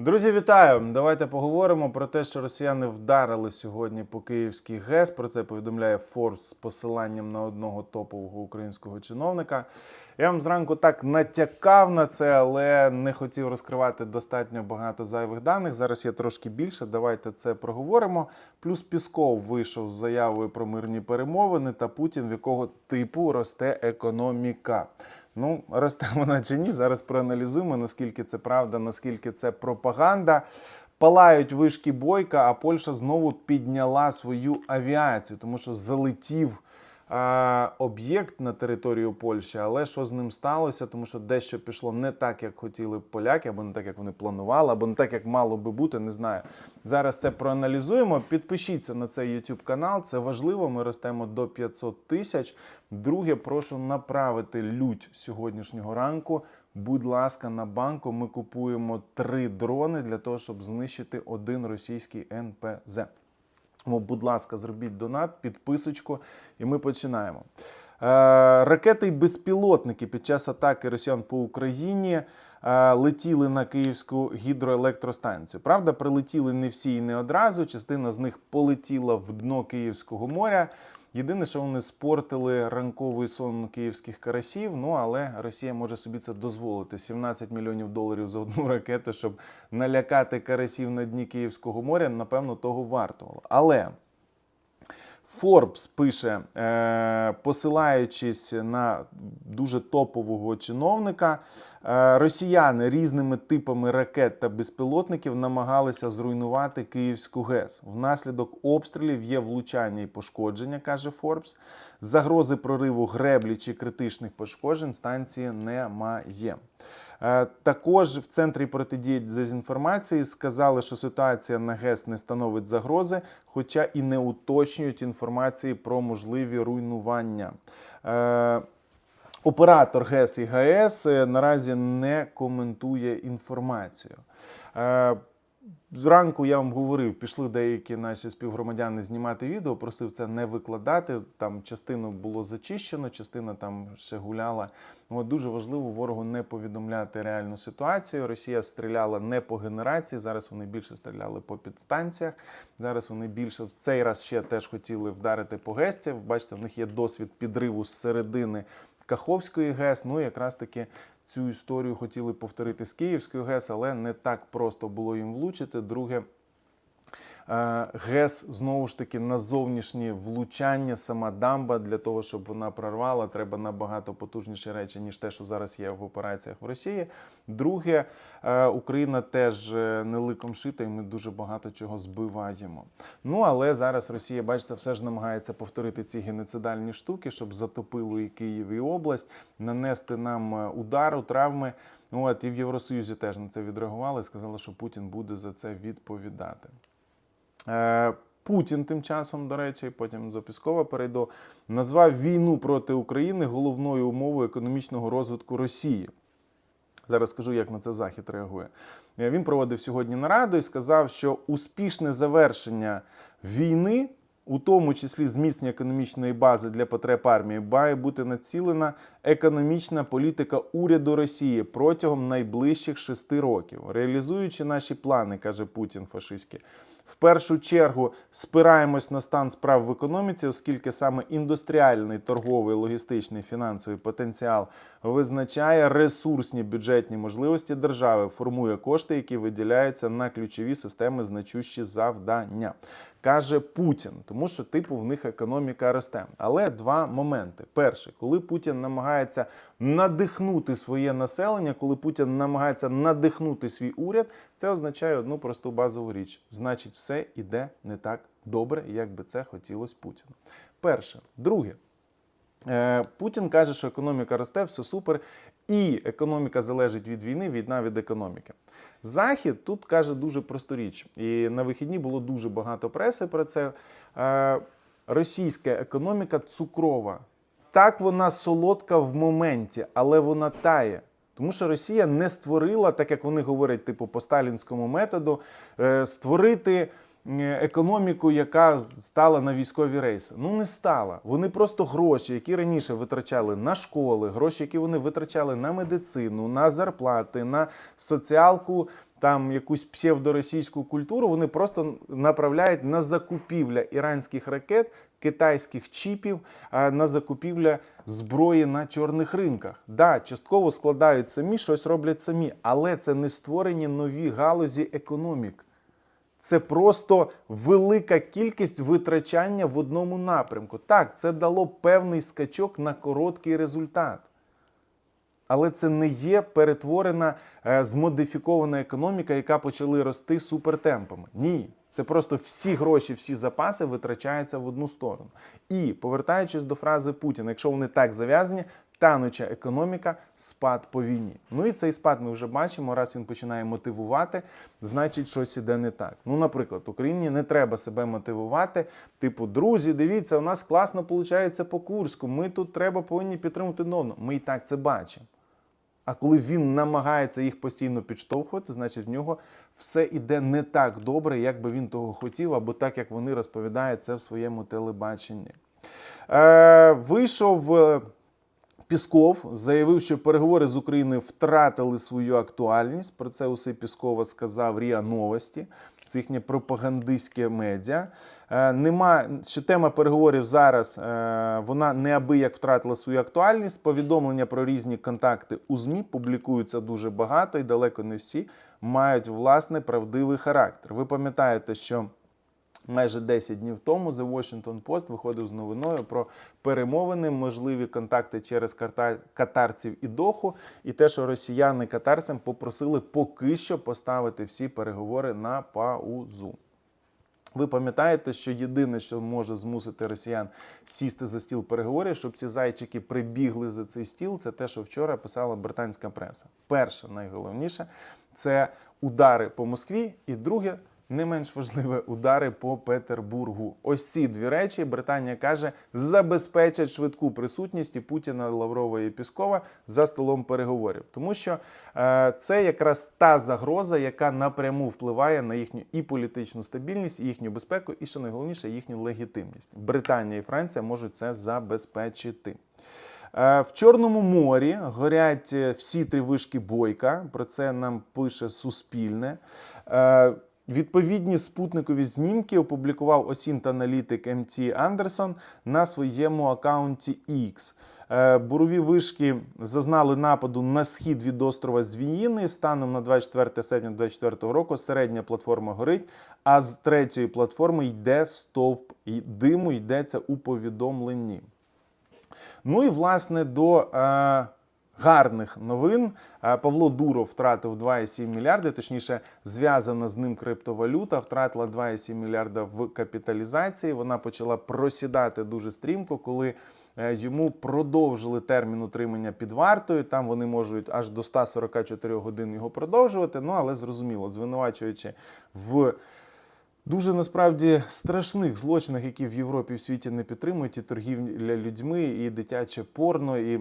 Друзі, вітаю! Давайте поговоримо про те, що росіяни вдарили сьогодні по Київській ГЕС. Про це повідомляє Форбс з посиланням на одного топового українського чиновника. Я вам зранку так натякав на це, але не хотів розкривати достатньо багато зайвих даних. Зараз є трошки більше. Давайте це проговоримо. Плюс Пісков вийшов з заявою про мирні перемовини та Путін, в якого типу росте економіка. Ну, росте вона чи ні, зараз проаналізуємо, наскільки це правда, наскільки це пропаганда. Палають вишки бойка, а Польща знову підняла свою авіацію, тому що залетів об'єкт на територію Польщі. Але що з ним сталося? Тому що дещо пішло не так, як хотіли поляки, або не так, як вони планували, або не так, як мало би бути. Не знаю. Зараз це проаналізуємо. Підпишіться на цей YouTube канал. Це важливо. Ми ростемо до 500 тисяч. Друге, прошу направити лють сьогоднішнього ранку. Будь ласка, на банку ми купуємо три дрони для того, щоб знищити один російський НПЗ. Будь ласка, зробіть донат, підписочку, і ми починаємо. Е, ракети й безпілотники під час атаки росіян по Україні е, летіли на Київську гідроелектростанцію. Правда, прилетіли не всі і не одразу. Частина з них полетіла в дно Київського моря. Єдине, що вони спортили ранковий сон київських карасів. Ну але Росія може собі це дозволити. 17 мільйонів доларів за одну ракету, щоб налякати карасів на дні Київського моря, напевно, того вартувало. Але Forbes пише, е, посилаючись на дуже топового чиновника, е, росіяни різними типами ракет та безпілотників намагалися зруйнувати Київську ГЕС. Внаслідок обстрілів є влучання і пошкодження, каже Forbes. Загрози прориву греблі чи критичних пошкоджень станції немає. Е, Також в центрі протидії дезінформації сказали, що ситуація на ГЕС не становить загрози, хоча і не уточнюють інформації про можливі руйнування. Е, Оператор ГЕС і ГАЕС е, наразі не коментує інформацію. Зранку я вам говорив, пішли деякі наші співгромадяни знімати відео, просив це не викладати. Там частину було зачищено, частина там ще гуляла. От дуже важливо ворогу не повідомляти реальну ситуацію. Росія стріляла не по генерації. Зараз вони більше стріляли по підстанціях. Зараз вони більше в цей раз ще теж хотіли вдарити по ГЕСці. Бачите, в них є досвід підриву з середини Каховської ГЕС. Ну якраз таки цю історію хотіли повторити з Київської ГЕС, але не так просто було їм влучити. Друге. Е, ГЕС знову ж таки на зовнішнє влучання, сама дамба для того, щоб вона прорвала, треба набагато потужніші речі, ніж те, що зараз є в операціях в Росії. Друге, е, Україна теж е, не ликом шита, і ми дуже багато чого збиваємо. Ну але зараз Росія, бачите, все ж намагається повторити ці геноцидальні штуки, щоб затопило і Київ і область, нанести нам удару, травми. От і в Євросоюзі теж на це відреагували сказали, що Путін буде за це відповідати. Е, Путін тим часом, до речі, потім до Піскова перейду, назвав війну проти України головною умовою економічного розвитку Росії. Зараз скажу, як на це Захід реагує. Е, Він проводив сьогодні нараду і сказав, що успішне завершення війни, у тому числі зміцнення економічної бази для потреб армії, має бути націлена економічна політика уряду Росії протягом найближчих шести років, реалізуючи наші плани, каже Путін фашистський. В першу чергу спираємось на стан справ в економіці, оскільки саме індустріальний, торговий, логістичний, фінансовий потенціал визначає ресурсні бюджетні можливості держави, формує кошти, які виділяються на ключові системи значущі завдання. Каже Путін, тому що типу в них економіка росте. Але два моменти: перший, коли Путін намагається надихнути своє населення, коли Путін намагається надихнути свій уряд, це означає одну просту базову річ: значить, все іде не так добре, як би це хотілося Путіну. Перше, друге. Е, Путін каже, що економіка росте, все супер, і економіка залежить від війни, війна від економіки. Захід тут каже дуже просту річ, і на вихідні було дуже багато преси про це. Е, Російська економіка цукрова. Так вона солодка в моменті, але вона тає. Тому що Росія не створила, так як вони говорять, типу по сталінському методу, е, створити економіку, яка стала на військові рейси. Ну не стала. Вони просто гроші, які раніше витрачали на школи, гроші, які вони витрачали на медицину, на зарплати, на соціалку там якусь псевдоросійську культуру, вони просто направляють на закупівля іранських ракет, китайських чіпів, на закупівля зброї на чорних ринках. Да, частково складають самі, щось роблять самі, але це не створені нові галузі економік. Це просто велика кількість витрачання в одному напрямку. Так, це дало певний скачок на короткий результат. Але це не є перетворена е, змодифікована економіка, яка почали рости супертемпами. Ні. Це просто всі гроші, всі запаси витрачаються в одну сторону. І повертаючись до фрази Путіна, якщо вони так зав'язані, тануча економіка, спад по війні. Ну і цей спад ми вже бачимо. Раз він починає мотивувати, значить щось іде не так. Ну, наприклад, Україні не треба себе мотивувати. Типу, друзі, дивіться, у нас класно виходить по Курську. Ми тут треба повинні підтримувати новну. Ми і так це бачимо. А коли він намагається їх постійно підштовхувати, значить в нього все іде не так добре, як би він того хотів, або так, як вони розповідають це в своєму телебаченні. Е, вийшов е, Пісков, заявив, що переговори з Україною втратили свою актуальність. Про це усе Піскова сказав Ріа Новості. Це їхнє пропагандистське медіа. Е, Нема що тема переговорів зараз. е, Вона неабияк втратила свою актуальність. Повідомлення про різні контакти у ЗМІ публікуються дуже багато і далеко не всі мають власне правдивий характер. Ви пам'ятаєте, що майже 10 днів тому The Washington Post виходив з новиною про перемовини, можливі контакти через катарців і доху, і те, що росіяни катарцям попросили поки що поставити всі переговори на паузу. Ви пам'ятаєте, що єдине, що може змусити росіян сісти за стіл переговорів, щоб ці зайчики прибігли за цей стіл, це те, що вчора писала британська преса. Перше, найголовніше, це удари по Москві, і друге, не менш важливе, удари по Петербургу. Ось ці дві речі Британія каже, забезпечать швидку присутність Путіна, Лаврова і Піскова за столом переговорів, тому що е, це якраз та загроза, яка напряму впливає на їхню і політичну стабільність, і їхню безпеку, і що найголовніше, їхню легітимність. Британія і Франція можуть це забезпечити. Е, В Чорному морі горять е, всі три вишки бойка. Про це нам пише Суспільне. Відповідні спутникові знімки опублікував осінт-аналітик МТ Андерсон на своєму акаунті X. Е, Бурові вишки зазнали нападу на схід від острова Звіїни. Станом на 24 серпня 2024 року середня платформа горить, а з третьої платформи йде стовп диму, йдеться у повідомленні. Ну і власне до е, гарних новин. Е, Павло Дуров втратив 2,7 мільярди, точніше, зв'язана з ним криптовалюта, втратила 2,7 мільярда в капіталізації. Вона почала просідати дуже стрімко, коли е, йому продовжили термін утримання під вартою. Там вони можуть аж до 144 годин його продовжувати. Ну але зрозуміло, звинувачуючи в дуже насправді страшних злочинах, які в Європі і в світі не підтримують, і торгівля людьми, і дитяче порно, і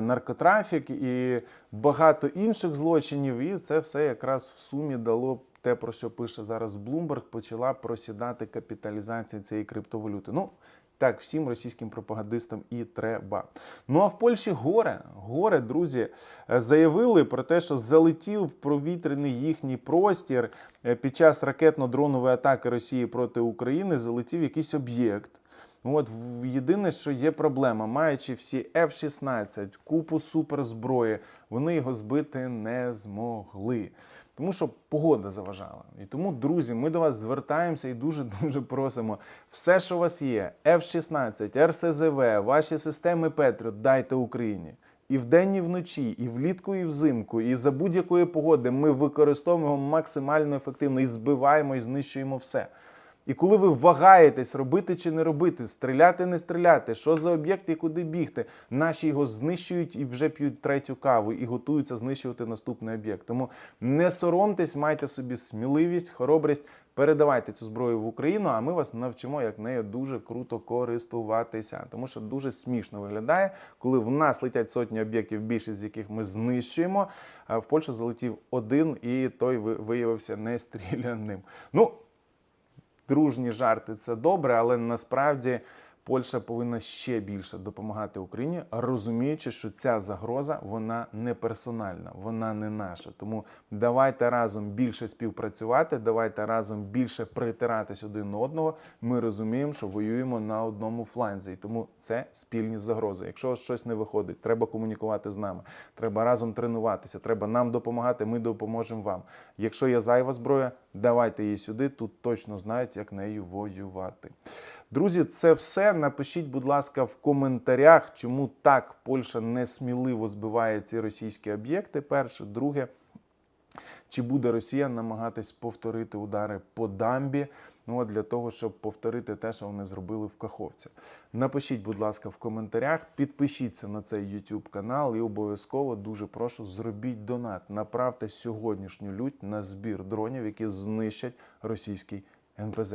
наркотрафік, і багато інших злочинів. І це все якраз в сумі дало те, про що пише зараз Bloomberg, почала просідати капіталізація цієї криптовалюти. Ну, так, всім російським пропагандистам і треба. Ну а в Польщі горе, горе, друзі, е, заявили про те, що залетів провітряний їхній простір е, під час ракетно-дронової атаки Росії проти України. Залетів якийсь об'єкт. Ну, От єдине, що є проблема, маючи всі F-16, купу суперзброї, вони його збити не змогли. Тому що погода заважала. І тому, друзі, ми до вас звертаємося і дуже дуже просимо. Все, що у вас є, F-16, РСЗВ, ваші системи Петріот, дайте Україні. І вдень, і вночі, і влітку, і взимку, і за будь-якої погоди ми використовуємо максимально ефективно і збиваємо і знищуємо все. І коли ви вагаєтесь, робити чи не робити, стріляти, не стріляти, що за об'єкт і куди бігти, наші його знищують і вже п'ють третю каву і готуються знищувати наступний об'єкт. Тому не соромтесь, майте в собі сміливість, хоробрість, передавайте цю зброю в Україну, а ми вас навчимо, як нею дуже круто користуватися. Тому що дуже смішно виглядає, коли в нас летять сотні об'єктів, більшість з яких ми знищуємо. А в Польщу залетів один, і той ви- виявився нестріляним. Ну, дружні жарти це добре, але насправді Польща повинна ще більше допомагати Україні, розуміючи, що ця загроза вона не персональна, вона не наша. Тому давайте разом більше співпрацювати, давайте разом більше притиратись один одного. Ми розуміємо, що воюємо на одному фланзі, і тому це спільні загрози. Якщо щось не виходить, треба комунікувати з нами. Треба разом тренуватися. Треба нам допомагати. Ми допоможемо вам. Якщо є зайва зброя, давайте її сюди. Тут точно знають, як нею воювати. Друзі, це все. Напишіть, будь ласка, в коментарях, чому так Польща несміливо збиває ці російські об'єкти. Перше, друге. Чи буде Росія намагатись повторити удари по дамбі? Ну для того, щоб повторити те, що вони зробили в Каховці. Напишіть, будь ласка, в коментарях, підпишіться на цей YouTube канал і обов'язково дуже прошу зробіть донат. Направте сьогоднішню лють на збір дронів, які знищать російський НПЗ.